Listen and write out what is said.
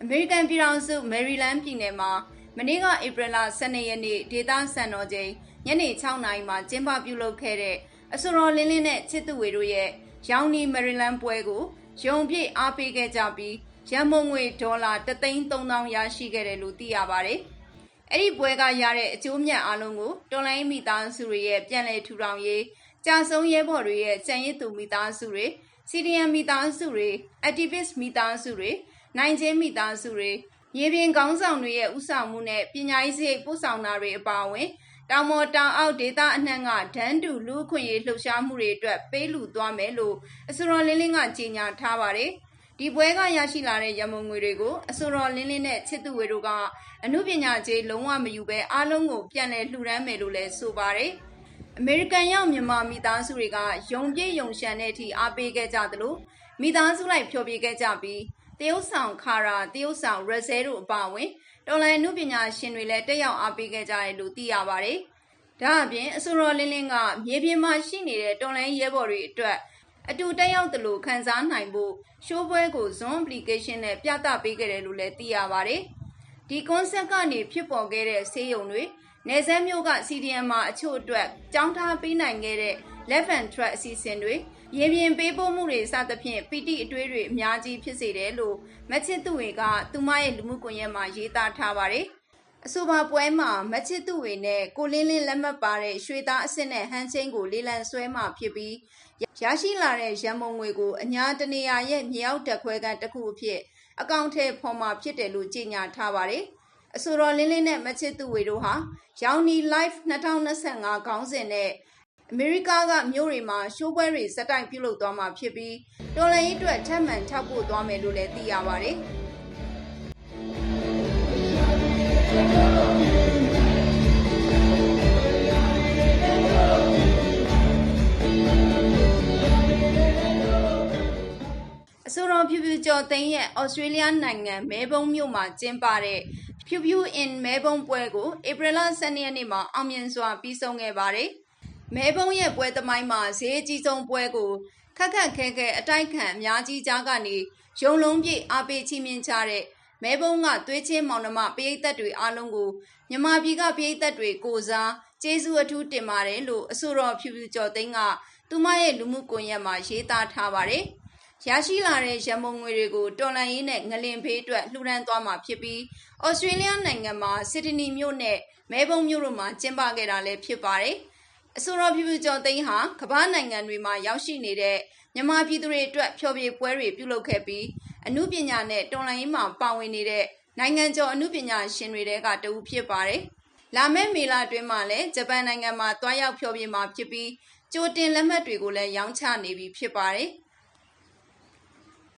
အမေရိကန်ပြည်ထောင်စုမယ်ရီလန်းပြည်နယ်မှာမနေ့ကဧပြီလ12ရက်နေ့ဒေသစံတော်ချိန်ညနေ6နာရီမှာကျင်းပပြုလုပ်ခဲ့တဲ့အဆိုတော်လင်းလင်းနဲ့ချစ်သူဝေတို့ရဲ့ရောင်နီမယ်ရီလန်းပွဲကိုရုံပြည့်အားပေးခဲ့ကြပြီးရန်မုံငွေဒေါ်လာ3,300ရရှိခဲ့တယ်လို့သိရပါတယ်။ အဲ့ဒီပွဲကရတဲ့အကျိုးမြတ်အလုံးကိုတော်လိုင်းမိသားစုတွေရဲ့ပြန်လည်ထူထောင်ရေးကြာဆုံးရဲဘော်တွေရဲ့ကြံရည်သူမိသားစုတွေ CDM မိသားစုတွေ activist မိသားစုတွေနိုင်ချင်းမိသားစုတွေရေပြင်ကောင်းဆောင်တွေရဲ့ဥဆောင်မှုနဲ့ပညာရေးစရိတ်ပို့ဆောင်တာတွေအပါအဝင်တောင်မော်တောင်အောက်ဒေသအနှံ့ကဒန်းတူလူအခွင့်ရေးလှုပ်ရှားမှုတွေအတွက်ပေးလူသွားမယ်လို့အစိုးရလင်းလင်းကကြေညာထားပါတယ် ဒီပွဲကရရှိလာတဲ့ရမုံငွေတွေကိုအစိုးရလင်းလင်းနဲ့ချစ်သူဝေတို့ကအမှုပညာကျေးလုံးဝမယူဘဲအားလုံးကိုပြန်လည်လှူဒန်းမယ်လို့လည်းဆိုပါတယ်အမေရိကန်ရောက်မြန်မာမိသားစုတွေကယုံပြည့်ယုံရှံတဲ့အထိအားပေးခဲ့ကြသလိုမိသားစုလိုက်ဖျော်ဖြေခဲ့ကြပြီးတရုတ်ဆောင်ခါရာတရုတ်ဆောင်ရက်ဆဲတို့အပါအဝင်တော်လိုင်းနုပညာရှင်တွေလည်းတက်ရောက်အားပေးခဲ့ကြတယ်လို့သိရပါတယ်။ဒါအပြင်အစိုးရလင်းလင်းကမြေပြင်မှာရှိနေတဲ့တော်လိုင်းရဲဘော်တွေအတွက် အတူတက်ရောက်သလိုခန်းစားနိုင်ဖို့ရှိုးပွဲကို Zoom application နဲ့ပြသပေးခဲ့တယ်လို့လည်းသိရပါတယ်။ဒီ concept ကနေဖြစ်ပေါ်ခဲ့တဲ့ဆေးရုံတွေနေဆက်မျိုးက CDM မှာအချို့အတွက်ကြောင်းထားပေးနိုင်ခဲ့တဲ့ left and track အစီအစဉ်တွေရေပြင်ပေးပို့မှုတွေစသဖြင့်ပီတိအတွေးတွေအများကြီးဖြစ်စေတယ်လို့မချစ်သူတွေကသူမရဲ့လူမှုကွန်ရက်မှာရေးသားထားပါတယ်။ အဆိုပါပွဲမှာမချစ်သူတွေနဲ့ကိုလင်းလင်းလက်မှတ်ပါတဲ့ရွှေသားအစ်စ်နဲ့ဟန်ချင်းကိုလေးလံဆွဲမှာဖြစ်ပြီးရရှိလာတဲ့ရန်မုံငွေကိုအညာတနေရာရဲ့မြေအောက်တက်ခွဲကန်တစ်ခုအဖြစ်အကောင့်ထဲဖော်မှာဖြစ်တယ်လို့ကြေညာထားပါတယ်။အဆိုတော်လင်းလင်းနဲ့မချစ်သူဝေတို့ဟာရောင်နီ live 2025ခေါင်းစဉ်နဲ့အမေရိကကမြို့တွေမှာရှိုးပွဲတွေစက်တိုင်ပြုလုပ်သွားမှာဖြစ်ပြီးတော်လန်ရေးအတွက်ထပ်မံထောက်ပို့သွားမယ်လို့လည်းသိရပါတယ်။ ဆိုတော်ဖြူဖြူကျော်သိန်းရဲ့ဩစတြေးလျနိုင်ငံမဲဘုံမြို့မှာကျင်းပတဲ့ဖြူဖြူ in မဲဘုံပွဲကိုဧပြီလ12ရက်နေ့မှာအောင်မြင်စွာပြီးဆုံးခဲ့ပါတယ်။မဲဘုံရဲ့ပွဲသမိုင်းမှာဈေးအကြီးဆုံးပွဲကိုခက်ခက်ခဲခဲအတိုက်ခံအများကြီးကြားကနေရုံလုံးပြည့်အားပေးချီးမြှင့်ကြတဲ့ မဲဘုံကသွေးချင်းမောင်နှမပရိသတ်တွေအားလုံးကိုမြမပြည်ကပရိသတ်တွေကိုစားကျေးဇူးအထူးတင်ပါတယ်လို့အဆိုတော်ဖြူဖြူကျော်သိန်းကသူမရဲ့လူမှုကွန်ရက်မှာရေးသားထားပါတယ်။ရရှိလာတဲ့ရန်မုံငွေတွေကိုတော်လန်ရေးနဲ့ငလင်ဖေးအတွက်လှူဒန်းသွားမှာဖြစ်ပြီးဩစတြေးလျနိုင်ငံမှာစစ်ဒနီမြို့နဲ့မဲဘုံမြို့တို့မှာကျင်းပခဲ့တာလည်းဖြစ်ပါတယ်။ အဆိုတော်ဖြူဖြူကျော်သိန်းဟာကမ္ဘာနိုင်ငံတွေမှာရောက်ရှိနေတဲ့မြန်မာပြည်သူတွေအတွက်ဖျော်ဖြေပွဲတွေပြုလုပ်ခဲ့ပြီးအမှုပညာနဲ့တော်လန်ရေးမှာပါဝင်နေတဲ့နိုင်ငံကျော်အမှုပညာရှင်တွေတဲကတဦးဖြစ်ပါတယ်။လာမယ့်မေလအတွင်းမှာလည်းဂျပန်နိုင်ငံမှာတွားရောက်ဖျော်ဖြေမှာဖြစ်ပြီးကြိုတင်လက်မှတ်တွေကိုလည်းရောင်းချနေပြီဖြစ်ပါတယ်။